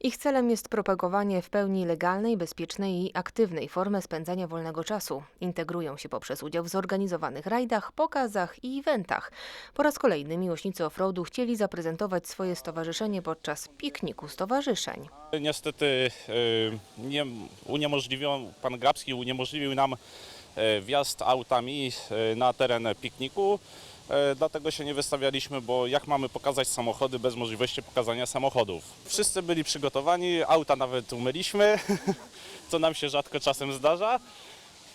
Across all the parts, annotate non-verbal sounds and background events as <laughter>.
Ich celem jest propagowanie w pełni legalnej, bezpiecznej i aktywnej formy spędzania wolnego czasu. Integrują się poprzez udział w zorganizowanych rajdach, pokazach i eventach. Po raz kolejny miłośnicy offroadu chcieli zaprezentować swoje stowarzyszenie podczas pikniku stowarzyszeń. Niestety y, nie, uniemożliwił, pan Grabski uniemożliwił nam wjazd autami y, na teren pikniku. y, Dlatego się nie wystawialiśmy, bo jak mamy pokazać samochody bez możliwości pokazania samochodów? Wszyscy byli przygotowani, auta nawet umyliśmy, <laughs> co nam się rzadko czasem zdarza.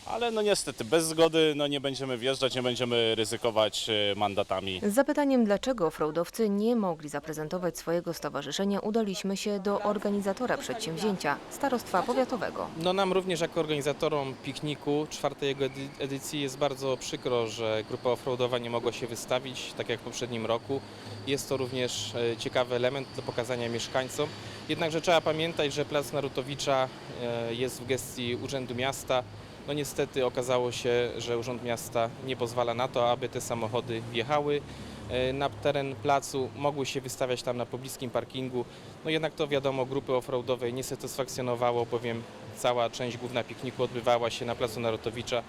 Ale no niestety bez zgody no nie będziemy wjeżdżać, nie będziemy ryzykować y, mandatami. Z zapytaniem, dlaczego offroadowcy nie mogli zaprezentować swojego stowarzyszenia, udaliśmy się do organizatora przedsięwzięcia, starostwa powiatowego. No nam również jako organizatorom pikniku czwartej jego edy- edycji jest bardzo przykro, że grupa offroadowa nie mogła się wystawić, tak jak w poprzednim roku. Jest to również e, ciekawy element do pokazania mieszkańcom. Jednakże trzeba pamiętać, że Plac Narutowicza e, jest w gestii Urzędu Miasta. No niestety okazało się, że Urząd Miasta nie pozwala na to, aby te samochody wjechały e, na teren placu, mogły się wystawiać tam na pobliskim parkingu. No jednak to wiadomo, grupy offroadowej nie satysfakcjonowało, bowiem cała część główna pikniku odbywała się na placu Narutowicza.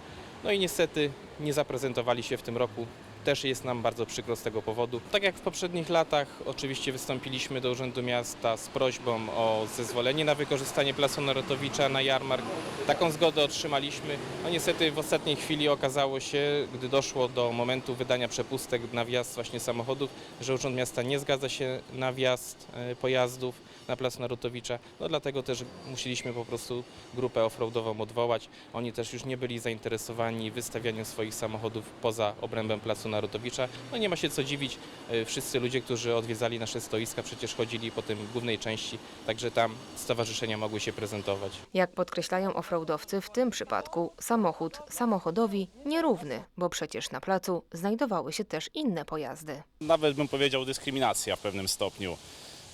No i niestety nie zaprezentowali się w tym roku. Też jest nam bardzo przykro z tego powodu. Tak jak w poprzednich latach, oczywiście wystąpiliśmy do Urzędu Miasta z prośbą o zezwolenie na wykorzystanie placu Narutowicza na jarmark. Taką zgodę otrzymaliśmy. No niestety w ostatniej chwili okazało się, gdy doszło do momentu wydania przepustek na wjazd właśnie samochodów, że Urząd Miasta nie zgadza się na wjazd e, pojazdów na plac Narutowicza. No dlatego też musieliśmy po prostu grupę offroadową odwołać. Oni też już nie byli zainteresowani wystawianiem swoich samochodów poza obrębem placu Narutowicza. No nie ma się co dziwić, e, wszyscy ludzie, którzy odwiedzali nasze stoiska przecież chodzili po tym głównej części, także tam stowarzyszenia mogły się prezentować. Jak podkreślają offroadowcy, w tym przypadku samochód samochodowi nierówny, bo przecież na placu znajdowały się też inne pojazdy. Nawet bym powiedział dyskryminacja w pewnym stopniu.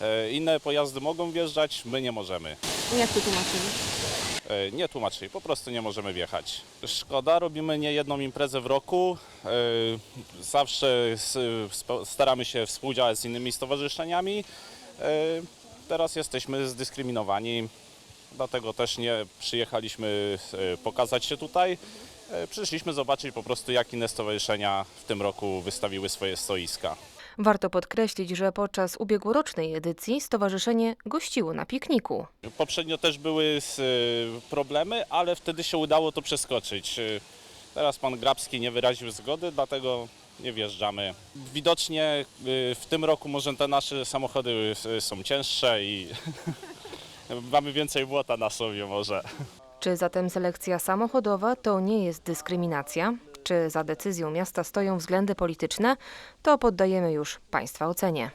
E, Inne pojazdy mogą wjeżdżać, my nie możemy. Jak to tłumaczyli? E, Nie tłumaczyli, po prostu nie możemy wjechać. Szkoda, robimy nie jedną imprezę w roku. E, Zawsze staramy się współdziałać z innymi stowarzyszeniami. E, Teraz jesteśmy zdyskryminowani, dlatego też nie przyjechaliśmy pokazać się tutaj. Przyszliśmy zobaczyć po prostu, jak inne stowarzyszenia w tym roku wystawiły swoje stoiska. Warto podkreślić, że podczas ubiegłorocznej edycji stowarzyszenie gościło na pikniku. Poprzednio też były s- problemy, ale wtedy się udało to przeskoczyć. Y, Teraz pan Grabski nie wyraził zgody, dlatego nie wjeżdżamy. Widocznie y, w tym roku może te nasze samochody y, są cięższe i <laughs> mamy więcej błota na sobie może. Czy zatem selekcja samochodowa to nie jest dyskryminacja? Czy za decyzją miasta stoją względy polityczne? To poddajemy już Państwa ocenie.